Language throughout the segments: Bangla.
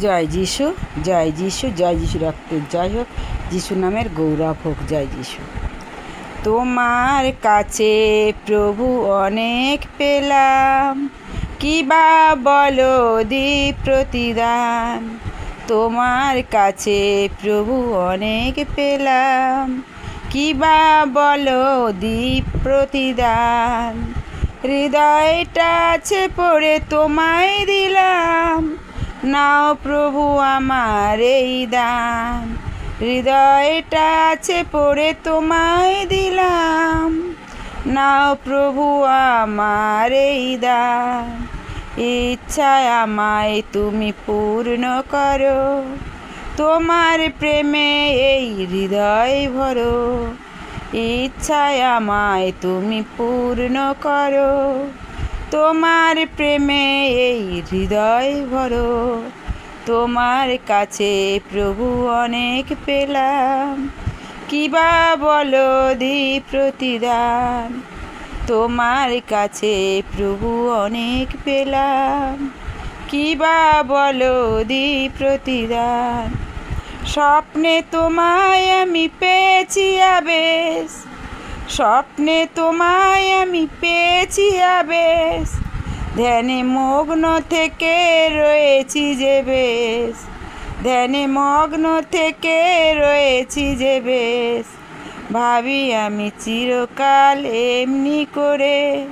জয় যিশু জয় যিশু জয় যিশু রক্তের জয় হোক যিশু নামের গৌরব হোক, জয় যিশু। তোমার কাছে প্রভু অনেক পেলাম, কি বা বলো দি প্রতিদান? তোমার কাছে প্রভু অনেক পেলাম, কি বা বলো দি প্রতিদান? হৃদয়টা আছে পড়ে তোমায় দিলাম নাও প্রভু আমার এই দান। হৃদয়টা আছে পড়ে তোমায় দিলাম। নাও প্রভু আমার এই দান। ইচ্ছায় আমায় তুমি পূর্ণ করো। তোমার প্রেমে এই হৃদয় ভরো। ইচ্ছায় আমায় তুমি পূর্ণ করো। তোমার প্রেমে এই হৃদয় ভরো। তোমার কাছে প্রভু অনেক পেলাম। কিবা বলো দি প্রতিদান। তোমার কাছে প্রভু অনেক পেলাম। কিবা বলো দি প্রতিদান। স্বপ্নে তোমায় আমি পেয়েছি আবেশ। স্বপ্নে তোমায় আমি পেয়েছি আবেশ। ধ্যানে মগ্ন থেকে রয়েছি যে বেশ। ধ্যানে মগ্ন থেকে রয়েছি যে বেশ। ভাবি আমি চিরকাল এমনি করে।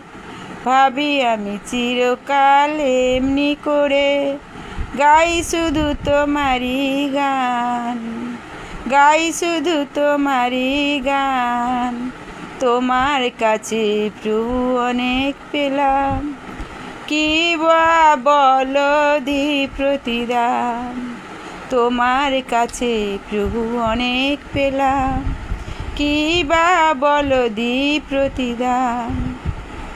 ভাবি আমি চিরকাল এমনি করে। গাই শুধু তোমারই গান। গাই শুধু তোমারই গান। তোমার কাছে প্রভু অনেক পেলাম। কি বা বলো দি প্রতিদান। তোমার কাছে প্রভু অনেক পেলাম। কি বা বলো দি প্রতিদান।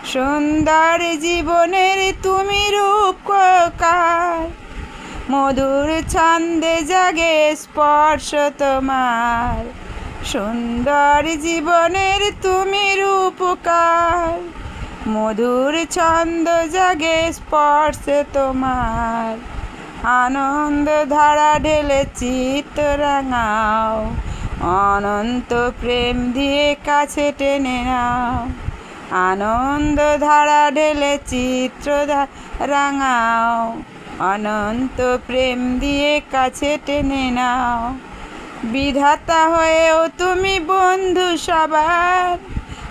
সুন্দর জীবনের তুমি রূপকার। মধুর ছন্দে জাগে স্পর্শ তোমার। সুন্দর জীবনের তুমি রূপকার। মধুর ছন্দ জাগে স্পর্শে তোমার। আনন্দ ধারা ঢেলে চিত্ত রাঙাও। অনন্ত প্রেম দিয়ে কাছে টেনে নাও। আনন্দ ধারা ঢেলে চিত্র রাঙাও। অনন্ত প্রেম দিয়ে কাছে টেনে নাও। বিধাতা হয়েও তুমি বন্ধু সবার।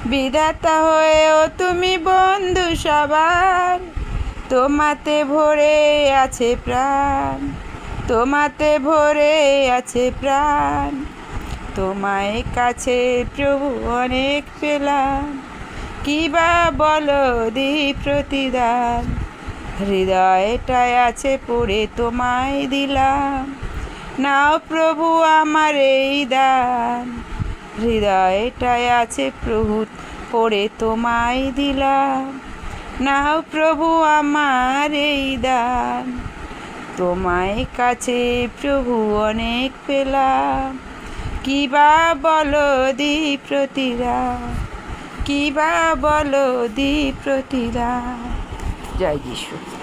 বিধাতা হয়েও তুমি বন্ধু সবার। তোমাতে ভরে আছে প্রাণ। তোমাতে ভরে আছে প্রাণ। তোমায় কাছে প্রভু অনেক পেলাম। কি বা বলো দি প্রতিদান? হৃদয়টায় আছে পড়ে তোমায় দিলাম। নাও প্রভু আমার এই দান। হৃদয়টায় আছে প্রভু, পড়ে তোমায় দিলাম। নাও প্রভু আমার এই দান। তোমায় কাছে প্রভু অনেক পেলাম। কিবা বলো দি প্রতিদান কিবা বলো দি প্রতিদান জয় যিশু।